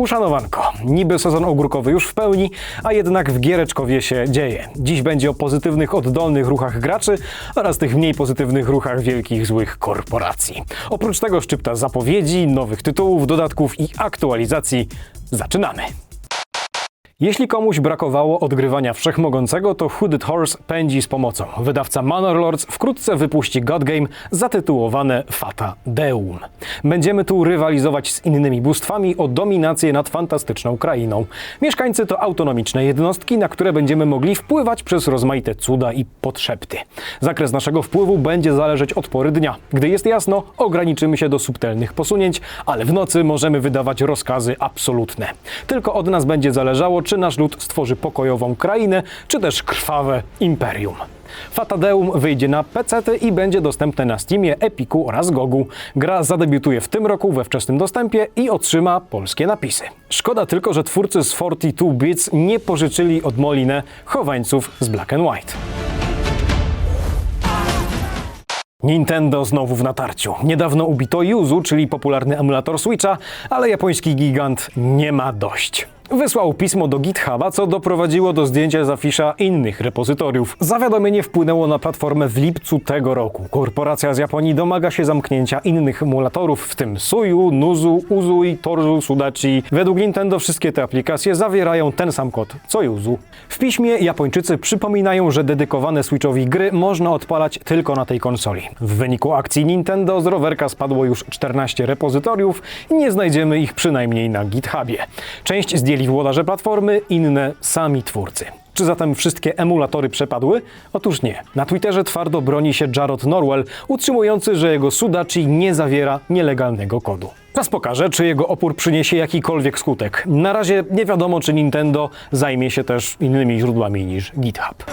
Uszanowanko. Niby sezon ogórkowy już w pełni, a jednak w Giereczkowie się dzieje. Dziś będzie o pozytywnych, oddolnych ruchach graczy oraz tych mniej pozytywnych ruchach wielkich, złych korporacji. Oprócz tego szczypta zapowiedzi, nowych tytułów, dodatków i aktualizacji. Zaczynamy! Jeśli komuś brakowało odgrywania wszechmogącego, to Hooded Horse pędzi z pomocą. Wydawca Manor Lords wkrótce wypuści God Game zatytułowane Fata Deum. Będziemy tu rywalizować z innymi bóstwami o dominację nad fantastyczną krainą. Mieszkańcy to autonomiczne jednostki, na które będziemy mogli wpływać przez rozmaite cuda i podszepty. Zakres naszego wpływu będzie zależeć od pory dnia. Gdy jest jasno, ograniczymy się do subtelnych posunięć, ale w nocy możemy wydawać rozkazy absolutne. Tylko od nas będzie zależało, czy nasz lud stworzy pokojową krainę, czy też krwawe imperium. Fatadeum wyjdzie na PC i będzie dostępne na Steamie, Epiku oraz Gogu. Gra zadebiutuje w tym roku we wczesnym dostępie i otrzyma polskie napisy. Szkoda tylko, że twórcy z 42 Bits nie pożyczyli od Molinę chowańców z Black and White. Nintendo znowu w natarciu. Niedawno ubito Yuzu, czyli popularny emulator Switcha, ale japoński gigant nie ma dość. Wysłał pismo do GitHuba, co doprowadziło do zdjęcia z afisza innych repozytoriów. Zawiadomienie wpłynęło na platformę w lipcu tego roku. Korporacja z Japonii domaga się zamknięcia innych emulatorów, w tym Suyu, Nuzu, Uzui, Torzu, Sudachi. Według Nintendo wszystkie te aplikacje zawierają ten sam kod co Yuzu. W piśmie Japończycy przypominają, że dedykowane Switchowi gry można odpalać tylko na tej konsoli. W wyniku akcji Nintendo z rowerka spadło już 14 repozytoriów i nie znajdziemy ich przynajmniej na GitHubie. Część zdjęli włodarze platformy, inne sami twórcy. Czy zatem wszystkie emulatory przepadły? Otóż nie. Na Twitterze twardo broni się Jarrod Norwell, utrzymujący, że jego Sudachi nie zawiera nielegalnego kodu. Czas pokaże, czy jego opór przyniesie jakikolwiek skutek. Na razie nie wiadomo, czy Nintendo zajmie się też innymi źródłami niż GitHub.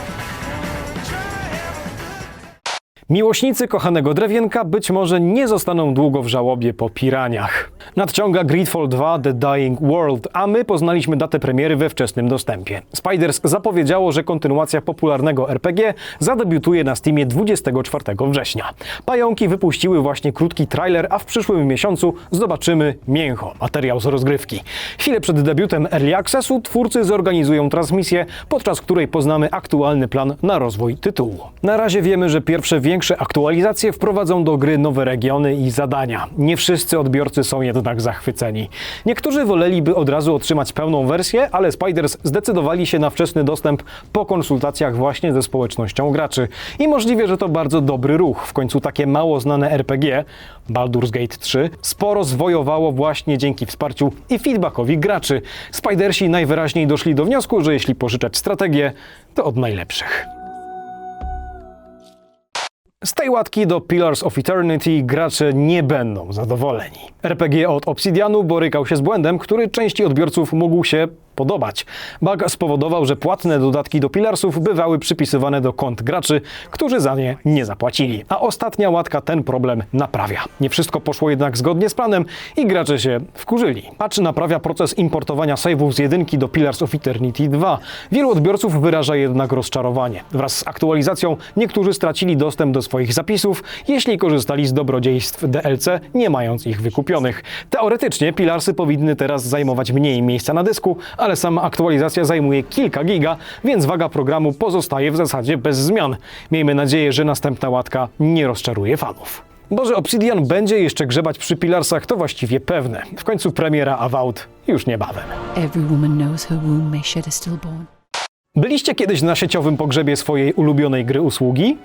Miłośnicy kochanego drewienka być może nie zostaną długo w żałobie po piraniach. Nadciąga Gridfall 2 The Dying World, a my poznaliśmy datę premiery we wczesnym dostępie. Spiders zapowiedziało, że kontynuacja popularnego RPG zadebiutuje na Steamie 24 września. Pająki wypuściły właśnie krótki trailer, a w przyszłym miesiącu zobaczymy mięcho, materiał z rozgrywki. Chwilę przed debiutem Early Accessu twórcy zorganizują transmisję, podczas której poznamy aktualny plan na rozwój tytułu. Na razie wiemy, że pierwsze większe aktualizacje wprowadzą do gry nowe regiony i zadania. Nie wszyscy odbiorcy są jednak zachwyceni. Niektórzy woleliby od razu otrzymać pełną wersję, ale Spiders zdecydowali się na wczesny dostęp po konsultacjach właśnie ze społecznością graczy. I możliwe, że to bardzo dobry ruch. W końcu takie mało znane RPG, Baldur's Gate 3, sporo zwojowało właśnie dzięki wsparciu i feedbackowi graczy. Spidersi najwyraźniej doszli do wniosku, że jeśli pożyczać strategię, to od najlepszych. Z tej łatki do Pillars of Eternity gracze nie będą zadowoleni. RPG od Obsidianu borykał się z błędem, który części odbiorców mógł się podobać. Bug spowodował, że płatne dodatki do Pillarsów bywały przypisywane do kont graczy, którzy za nie nie zapłacili. A ostatnia łatka ten problem naprawia. Nie wszystko poszło jednak zgodnie z planem i gracze się wkurzyli. Patch naprawia proces importowania save'ów z jedynki do Pillars of Eternity 2. Wielu odbiorców wyraża jednak rozczarowanie. Wraz z aktualizacją niektórzy stracili dostęp do swoich zapisów, jeśli korzystali z dobrodziejstw DLC, nie mając ich wykupionych. Teoretycznie Pillarsy powinny teraz zajmować mniej miejsca na dysku, ale sama aktualizacja zajmuje kilka giga, więc waga programu pozostaje w zasadzie bez zmian. Miejmy nadzieję, że następna łatka nie rozczaruje fanów. Bo że Obsidian będzie jeszcze grzebać przy Pillarsach, to właściwie pewne. W końcu premiera Avowed już niebawem. Byliście kiedyś na sieciowym pogrzebie swojej ulubionej gry usługi?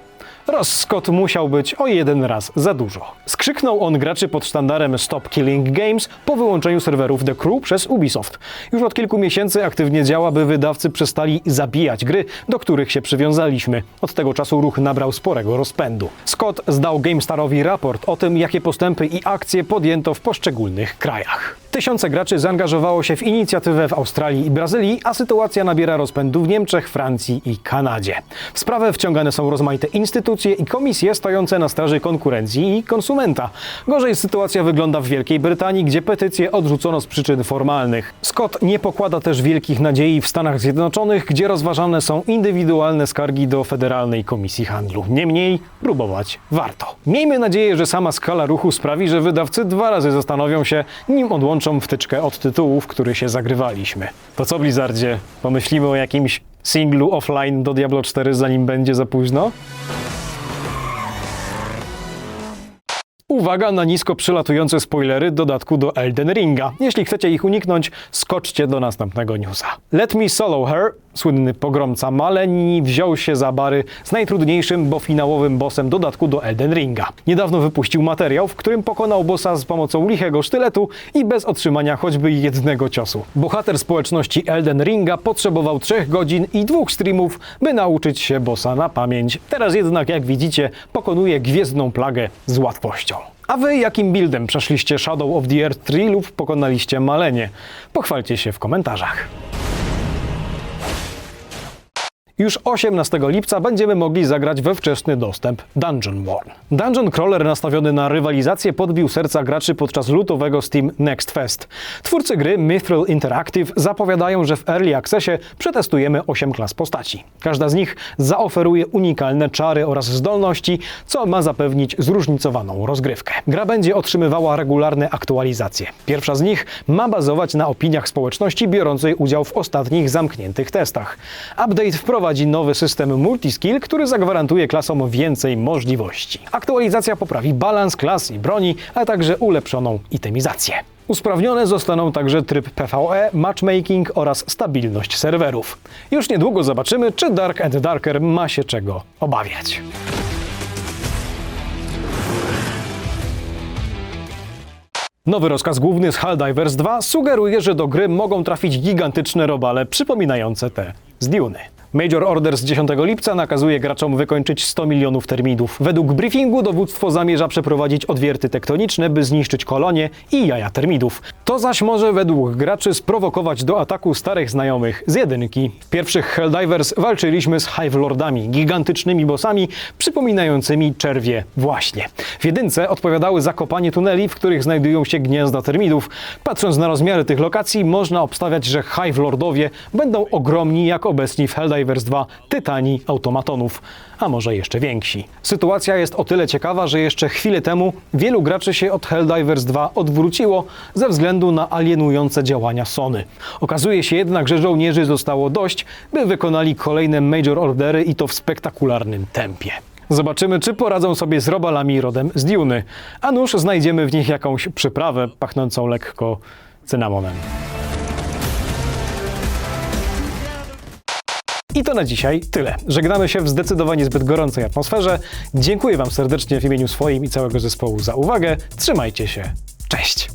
Ross Scott musiał być o jeden raz za dużo. Skrzyknął on graczy pod sztandarem Stop Killing Games po wyłączeniu serwerów The Crew przez Ubisoft. Już od kilku miesięcy aktywnie działa, by wydawcy przestali zabijać gry, do których się przywiązaliśmy. Od tego czasu ruch nabrał sporego rozpędu. Scott zdał GameStarowi raport o tym, jakie postępy i akcje podjęto w poszczególnych krajach. Tysiące graczy zaangażowało się w inicjatywę w Australii i Brazylii, a sytuacja nabiera rozpędu w Niemczech, Francji i Kanadzie. W sprawę wciągane są rozmaite instytucje, instytucje i komisje stojące na straży konkurencji i konsumenta. Gorzej sytuacja wygląda w Wielkiej Brytanii, gdzie petycje odrzucono z przyczyn formalnych. Scott nie pokłada też wielkich nadziei w Stanach Zjednoczonych, gdzie rozważane są indywidualne skargi do Federalnej Komisji Handlu. Niemniej próbować warto. Miejmy nadzieję, że sama skala ruchu sprawi, że wydawcy dwa razy zastanowią się, nim odłączą wtyczkę od tytułu, w który się zagrywaliśmy. To co, Blizzardzie? Pomyślimy o jakimś singlu offline do Diablo 4, zanim będzie za późno? Uwaga na nisko przylatujące spoilery dodatku do Elden Ringa. Jeśli chcecie ich uniknąć, skoczcie do następnego newsa. Let Me Solo Her, słynny pogromca Maleni, wziął się za bary z najtrudniejszym, bo finałowym bossem dodatku do Elden Ringa. Niedawno wypuścił materiał, w którym pokonał bossa z pomocą lichego sztyletu i bez otrzymania choćby jednego ciosu. Bohater społeczności Elden Ringa potrzebował 3 godzin i dwóch streamów, by nauczyć się bossa na pamięć. Teraz jednak, jak widzicie, pokonuje gwiezdną plagę z łatwością. A wy jakim buildem przeszliście Shadow of the Earth 3 lub pokonaliście Malenie? Pochwalcie się w komentarzach. Już 18 lipca będziemy mogli zagrać we wczesny dostęp Dungeonborn. Dungeon Crawler nastawiony na rywalizację podbił serca graczy podczas lutowego Steam Next Fest. Twórcy gry Mithril Interactive zapowiadają, że w Early Accessie przetestujemy 8 klas postaci. Każda z nich zaoferuje unikalne czary oraz zdolności, co ma zapewnić zróżnicowaną rozgrywkę. Gra będzie otrzymywała regularne aktualizacje. Pierwsza z nich ma bazować na opiniach społeczności biorącej udział w ostatnich zamkniętych testach. Update wprowadzi nowy system multiskill, który zagwarantuje klasom więcej możliwości. Aktualizacja poprawi balans klas i broni, a także ulepszoną itemizację. Usprawnione zostaną także tryb PvE, matchmaking oraz stabilność serwerów. Już niedługo zobaczymy, czy Dark and Darker ma się czego obawiać. Nowy rozkaz główny z Helldivers 2 sugeruje, że do gry mogą trafić gigantyczne robale przypominające te z Duny. Major Order z 10 lipca nakazuje graczom wykończyć 100 milionów termitów. Według briefingu dowództwo zamierza przeprowadzić odwierty tektoniczne, by zniszczyć kolonie i jaja termitów. To zaś może według graczy sprowokować do ataku starych znajomych z jedynki. W pierwszych Helldivers walczyliśmy z Hive Lordami, gigantycznymi bossami przypominającymi czerwie właśnie. W jedynce odpowiadały za kopanie tuneli, w których znajdują się gniazda termitów. Patrząc na rozmiary tych lokacji, można obstawiać, że Hive Lordowie będą ogromni jak obecni w Helldivers 2 tytani automatonów, a może jeszcze więksi. Sytuacja jest o tyle ciekawa, że jeszcze chwilę temu wielu graczy się od Helldivers 2 odwróciło ze względu na alienujące działania Sony. Okazuje się jednak, że żołnierzy zostało dość, by wykonali kolejne Major Ordery i to w spektakularnym tempie. Zobaczymy, czy poradzą sobie z robalami rodem z Duny, a nuż znajdziemy w nich jakąś przyprawę pachnącą lekko cynamonem. I to na dzisiaj tyle. Żegnamy się w zdecydowanie zbyt gorącej atmosferze. Dziękuję Wam serdecznie w imieniu swoim i całego zespołu za uwagę. Trzymajcie się. Cześć!